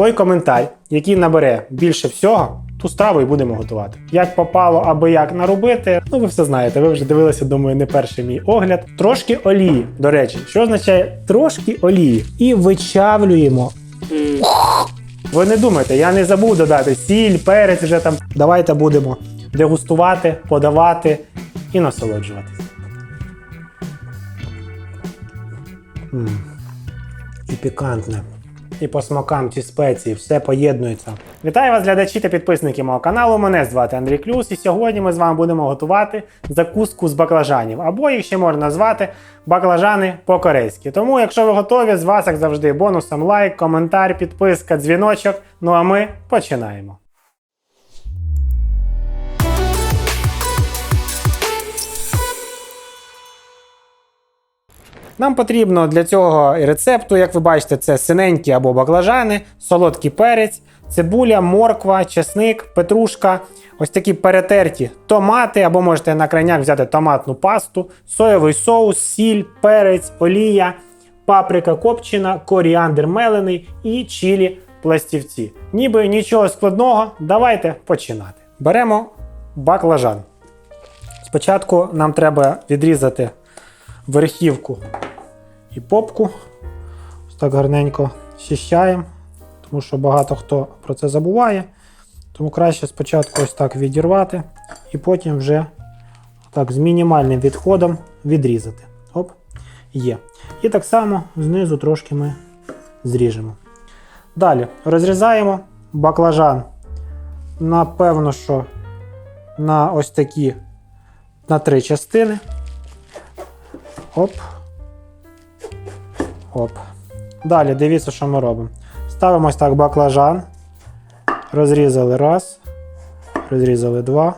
той коментар, який набере більше всього, ту страву і будемо готувати. Як попало аби як наробити, ну ви все знаєте, ви вже дивилися, думаю, не перший мій огляд. Трошки олії, до речі, що означає трошки олії. І вичавлюємо. Ви не думайте, я не забув додати сіль, перець вже там. Давайте будемо дегустувати, подавати і насолоджуватися. І пікантне. І по смакам ці спеції, все поєднується. Вітаю вас, глядачі та підписники мого каналу. Мене звати Андрій Клюс, і сьогодні ми з вами будемо готувати закуску з баклажанів, або їх ще можна назвати баклажани по-корейськи. Тому, якщо ви готові, з вас, як завжди, бонусом лайк, коментар, підписка, дзвіночок. Ну а ми починаємо. Нам потрібно для цього рецепту, як ви бачите, це синенькі або баклажани, солодкий перець, цибуля, морква, чесник, петрушка, ось такі перетерті томати, або можете на крайняк взяти томатну пасту, соєвий соус, сіль, перець, олія, паприка копчена, коріандр мелений і чілі пластівці. Ніби нічого складного, давайте починати. Беремо баклажан. Спочатку нам треба відрізати верхівку і попку. Ось так гарненько щищаємо, тому що багато хто про це забуває. Тому краще спочатку ось так відірвати і потім вже так з мінімальним відходом відрізати. Оп, є. І так само знизу трошки ми зріжемо. Далі розрізаємо баклажан. Напевно, що на ось такі на три частини. Оп. Оп. Далі дивіться, що ми робимо. Ставимо ось так баклажан. Розрізали раз. Розрізали два.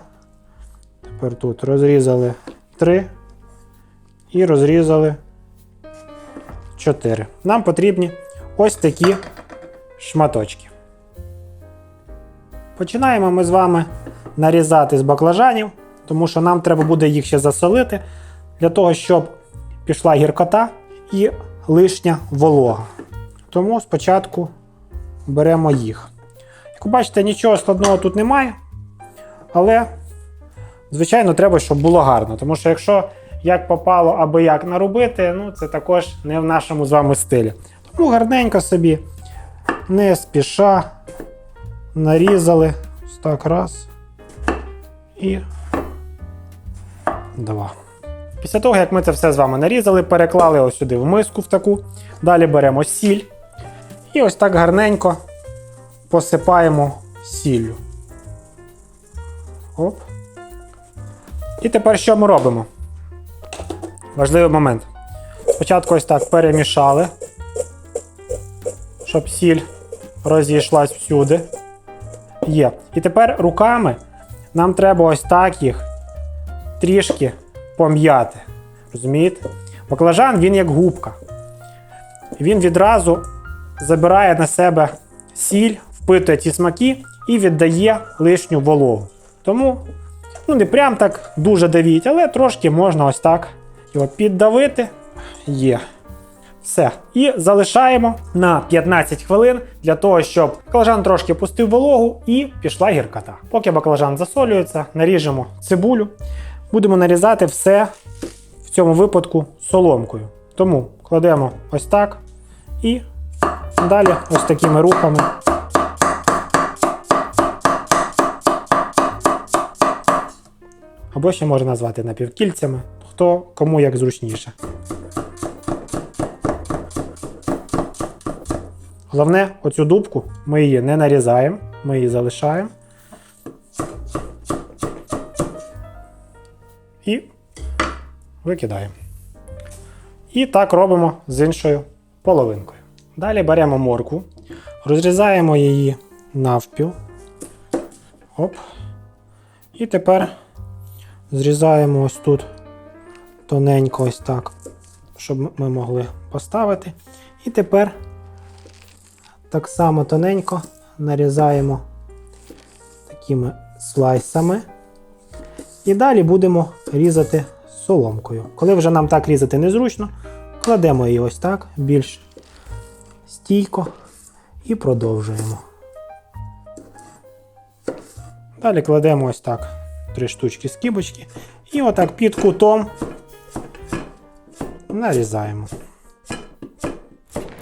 Тепер тут розрізали три. І розрізали чотири. Нам потрібні ось такі шматочки. Починаємо ми з вами нарізати з баклажанів, тому що нам треба буде їх ще засолити для того, щоб пішла гіркота і лишня волога. Тому спочатку беремо їх. Як ви бачите, нічого складного тут немає. Але, звичайно, треба, щоб було гарно. Тому що якщо як попало аби як наробити, ну це також не в нашому з вами стилі. Тому гарненько собі, не спіша, нарізали. Ось так раз. І два. Після того, як ми це все з вами нарізали, переклали ось сюди в миску в таку. Далі беремо сіль і ось так гарненько посипаємо сіллю. Оп. І тепер що ми робимо? Важливий момент. Спочатку ось так перемішали, щоб сіль розійшлась всюди. Є. І тепер руками нам треба ось так їх трішки пом'яти. Розумієте? Баклажан він як губка. Він відразу забирає на себе сіль, впитує ті смаки і віддає лишню вологу. Тому ну, не прям так дуже давіть, але трошки можна ось так його піддавити. Є. Все. І залишаємо на 15 хвилин для того, щоб баклажан трошки пустив вологу і пішла гіркота. Поки баклажан засолюється, наріжемо цибулю. Будемо нарізати все в цьому випадку соломкою. Тому кладемо ось так і далі ось такими рухами. Або ще можна назвати напівкільцями, хто кому як зручніше. Головне, оцю дубку ми її не нарізаємо, ми її залишаємо. Викидаємо. І так робимо з іншою половинкою. Далі беремо моркву, розрізаємо її навпіл. Оп. І тепер зрізаємо ось тут тоненько ось так, щоб ми могли поставити. І тепер так само тоненько нарізаємо такими слайсами. І далі будемо різати соломкою. Коли вже нам так різати незручно, кладемо її ось так, більш стійко. І продовжуємо. Далі кладемо ось так три штучки скибочки. І отак під кутом нарізаємо.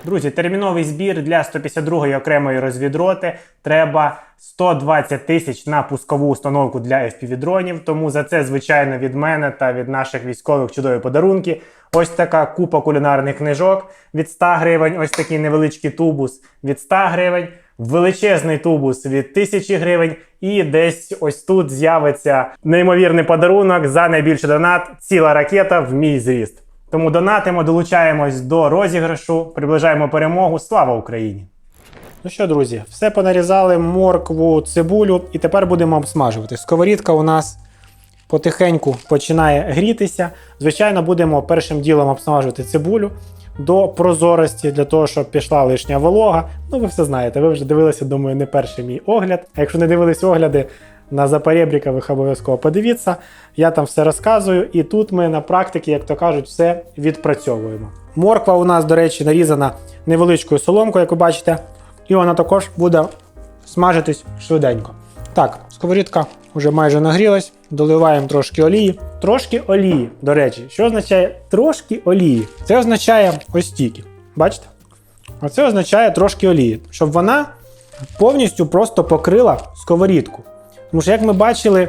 Друзі, терміновий збір для 152-ї окремої розвідроти треба 120 тисяч на пускову установку для FPV-дронів. Тому за це, звичайно, від мене та від наших військових чудові подарунки. Ось така купа кулінарних книжок від 100 гривень, ось такий невеличкий тубус від 100 гривень, величезний тубус від 1000 гривень. І десь ось тут з'явиться неймовірний подарунок за найбільший донат ціла ракета в мій зріст. Тому донатимо, долучаємось до розіграшу, приближаємо перемогу. Слава Україні! Ну що, друзі, все понарізали моркву, цибулю, і тепер будемо обсмажувати. Сковорідка у нас потихеньку починає грітися. Звичайно, будемо першим ділом обсмажувати цибулю до прозорості, для того, щоб пішла лишня волога. Ну, ви все знаєте, ви вже дивилися, думаю, не перший мій огляд. А якщо не дивились огляди на Запорєбріка, обов'язково подивіться. Я там все розказую, і тут ми на практиці, як то кажуть, все відпрацьовуємо. Морква у нас, до речі, нарізана невеличкою соломкою, як ви бачите, і вона також буде смажитись швиденько. Так, сковорідка вже майже нагрілась, доливаємо трошки олії. Трошки олії, до речі, що означає трошки олії? Це означає ось стільки. Бачите? А це означає трошки олії, щоб вона повністю просто покрила сковорідку. Тому що, як ми бачили е,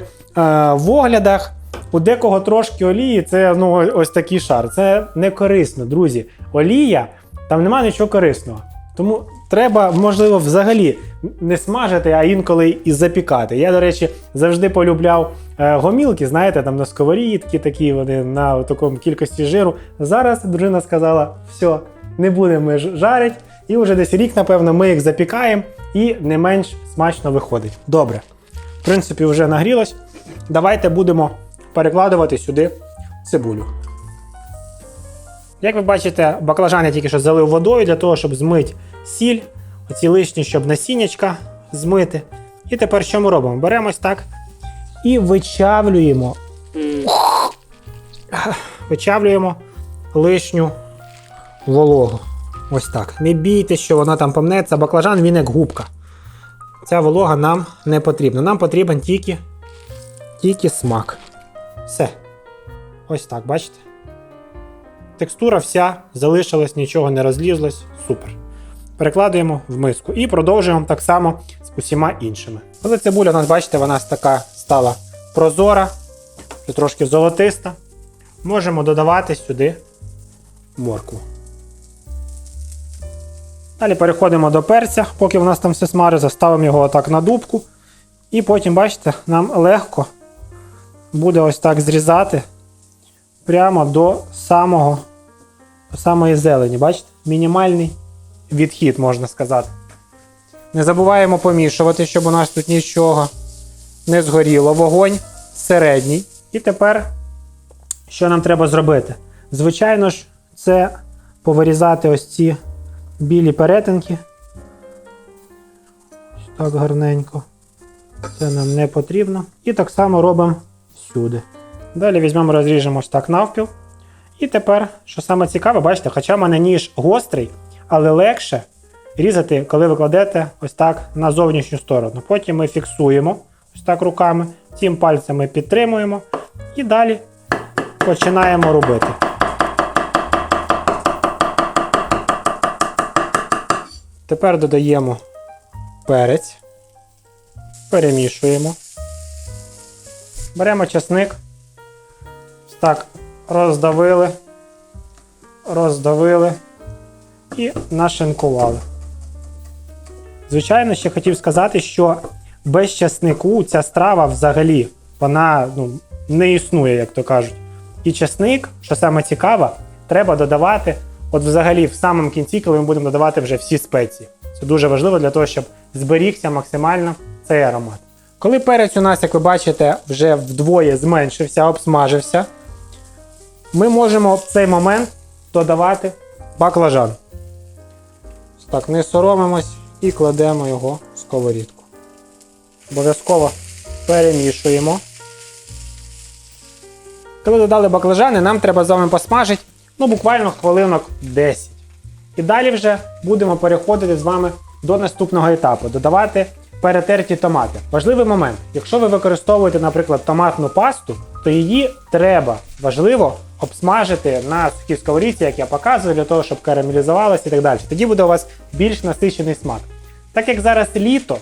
в оглядах, у декого трошки олії це ну, ось такий шар. Це не корисно, друзі. Олія, там немає нічого корисного. Тому треба, можливо, взагалі не смажити, а інколи і запікати. Я, до речі, завжди полюбляв е, гомілки, знаєте, там на сковорідки такі вони на такому кількості жиру. Зараз дружина сказала: все, не будемо жарити, і вже десь рік, напевно, ми їх запікаємо і не менш смачно виходить. Добре. В принципі, вже нагрілось. Давайте будемо перекладувати сюди цибулю. Як ви бачите, баклажан я тільки що залив водою для того, щоб змити сіль, оці лишні, щоб насіннячка змити. І тепер що ми робимо? Беремо ось так і вичавлюємо. Вичавлюємо лишню вологу. Ось так. Не бійтесь, що вона там помнеться. Баклажан він як губка. Ця волога нам не потрібна. Нам потрібен тільки, тільки смак. Все. Ось так, бачите? Текстура вся залишилась, нічого не розлізлось. Супер. Перекладуємо в миску і продовжуємо так само з усіма іншими. Коли цибуля у нас, бачите, вона така стала прозора, трошки золотиста. Можемо додавати сюди моркву. Далі переходимо до перця, поки в нас там все смажиться, ставимо його отак на дубку. І потім, бачите, нам легко буде ось так зрізати прямо до самого до самої зелені. Бачите? Мінімальний відхід, можна сказати. Не забуваємо помішувати, щоб у нас тут нічого не згоріло. Вогонь середній. І тепер, що нам треба зробити? Звичайно ж, це повирізати ось ці білі перетинки. Так гарненько. Це нам не потрібно. І так само робимо сюди. Далі візьмемо, розріжемо ось так навпіл. І тепер, що саме цікаве, бачите, хоча в мене ніж гострий, але легше різати, коли ви кладете ось так на зовнішню сторону. Потім ми фіксуємо ось так руками, цим пальцем ми підтримуємо і далі починаємо робити. Тепер додаємо перець, перемішуємо. Беремо часник. Так, роздавили, роздавили і нашинкували. Звичайно, ще хотів сказати, що без часнику ця страва взагалі вона ну, не існує, як то кажуть. І часник, що саме цікаве, треба додавати от взагалі в самому кінці, коли ми будемо додавати вже всі спеції. Це дуже важливо для того, щоб зберігся максимально цей аромат. Коли перець у нас, як ви бачите, вже вдвоє зменшився, обсмажився, ми можемо в цей момент додавати баклажан. Так, не соромимось і кладемо його в сковорідку. Обов'язково перемішуємо. Коли додали баклажани, нам треба з вами посмажити ну, буквально хвилинок 10. І далі вже будемо переходити з вами до наступного етапу додавати перетерті томати. Важливий момент: якщо ви використовуєте, наприклад, томатну пасту, то її треба важливо обсмажити на сухій сковорідці, як я показую, для того, щоб карамелізувалося і так далі. Тоді буде у вас більш насичений смак. Так як зараз літо,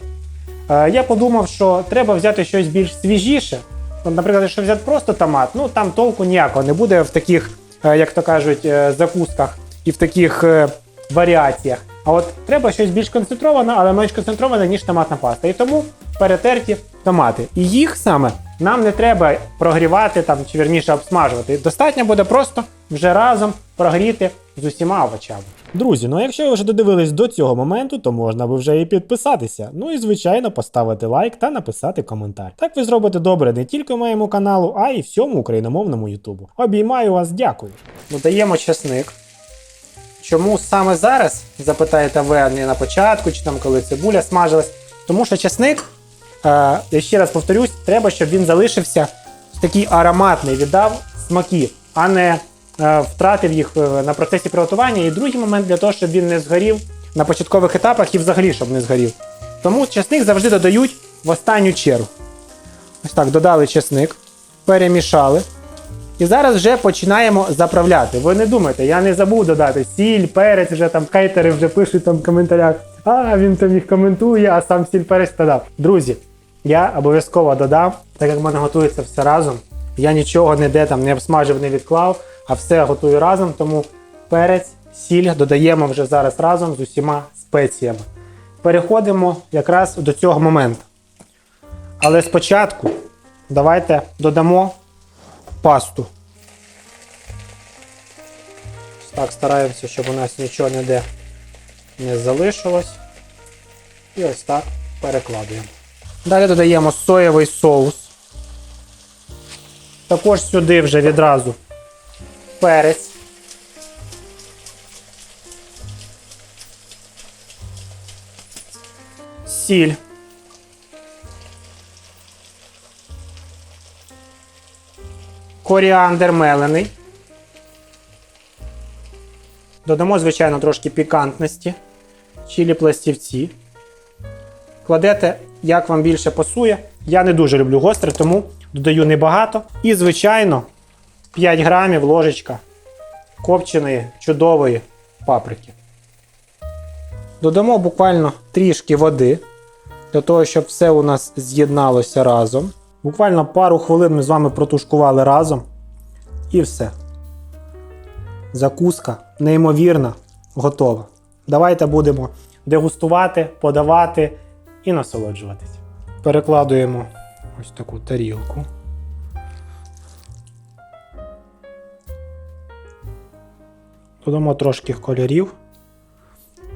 е, я подумав, що треба взяти щось більш свіжіше. Наприклад, якщо взяти просто томат, ну там толку ніякого не буде в таких, як то кажуть, е, закусках і в таких е, варіаціях. А от треба щось більш концентроване, але менш концентроване, ніж томатна паста. І тому перетерті томати. І їх саме нам не треба прогрівати там, чи вірніше обсмажувати. Достатньо буде просто вже разом прогріти з усіма овочами. Друзі, ну а якщо ви вже додивились до цього моменту, то можна би вже і підписатися. Ну і звичайно поставити лайк та написати коментар. Так ви зробите добре не тільки моєму каналу, а й всьому україномовному Ютубу. Обіймаю вас, дякую. Додаємо чесник. Чому саме зараз, запитаєте ви, а не на початку, чи там коли цибуля смажилась? Тому що чесник, е, я ще раз повторюсь, треба, щоб він залишився такий ароматний, віддав смаки, а не втратив їх е, на процесі приготування. І другий момент для того, щоб він не згорів на початкових етапах і взагалі щоб не згорів. Тому чесник завжди додають в останню чергу. Ось так, додали чесник, перемішали. І зараз вже починаємо заправляти. Ви не думайте, я не забув додати сіль, перець, вже там хейтери вже пишуть там в коментарях. А він там їх коментує, а сам сіль перець додав. Друзі, я обов'язково додав, так як в мене готується все разом. Я нічого ніде там не обсмажив, не відклав, а все готую разом. Тому перець, сіль додаємо вже зараз разом з усіма спеціями. Переходимо якраз до цього моменту. Але спочатку давайте додамо пасту. Так, стараємося, щоб у нас нічого ніде не залишилось. І ось так перекладуємо. Далі додаємо соєвий соус. Також сюди вже відразу перець. Сіль. коріандр мелений. Додамо, звичайно, трошки пікантності, чилі пластівці. Кладете, як вам більше пасує. Я не дуже люблю гостре, тому додаю небагато. І, звичайно, 5 грамів ложечка копченої чудової паприки. Додамо буквально трішки води, для того, щоб все у нас з'єдналося разом. Буквально пару хвилин ми з вами протушкували разом. І все. Закуска неймовірна, готова. Давайте будемо дегустувати, подавати і насолоджуватись. Перекладуємо ось таку тарілку. Додамо трошки кольорів.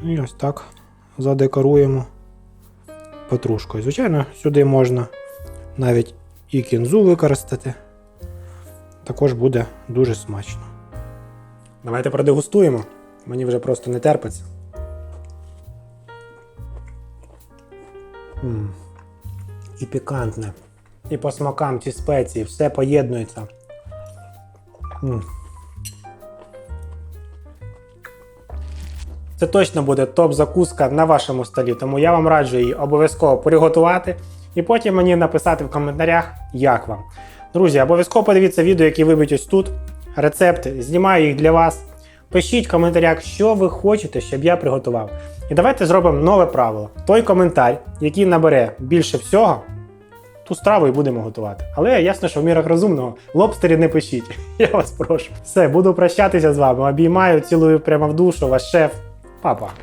І ось так задекоруємо петрушкою. Звичайно, сюди можна навіть і кінзу використати. Також буде дуже смачно. Давайте продегустуємо. Мені вже просто не терпиться. м І пікантне. І по смакам ці спеції, все поєднується. м Це точно буде топ-закуска на вашому столі, тому я вам раджу її обов'язково приготувати і потім мені написати в коментарях, як вам. Друзі, обов'язково подивіться відео, які вибить ось тут. Рецепти, знімаю їх для вас. Пишіть в коментарях, що ви хочете, щоб я приготував. І давайте зробимо нове правило. Той коментар, який набере більше всього, ту страву і будемо готувати. Але ясно, що в мірах розумного лобстері не пишіть. Я вас прошу. Все, буду прощатися з вами. Обіймаю, цілую прямо в душу, ваш шеф. 爸爸。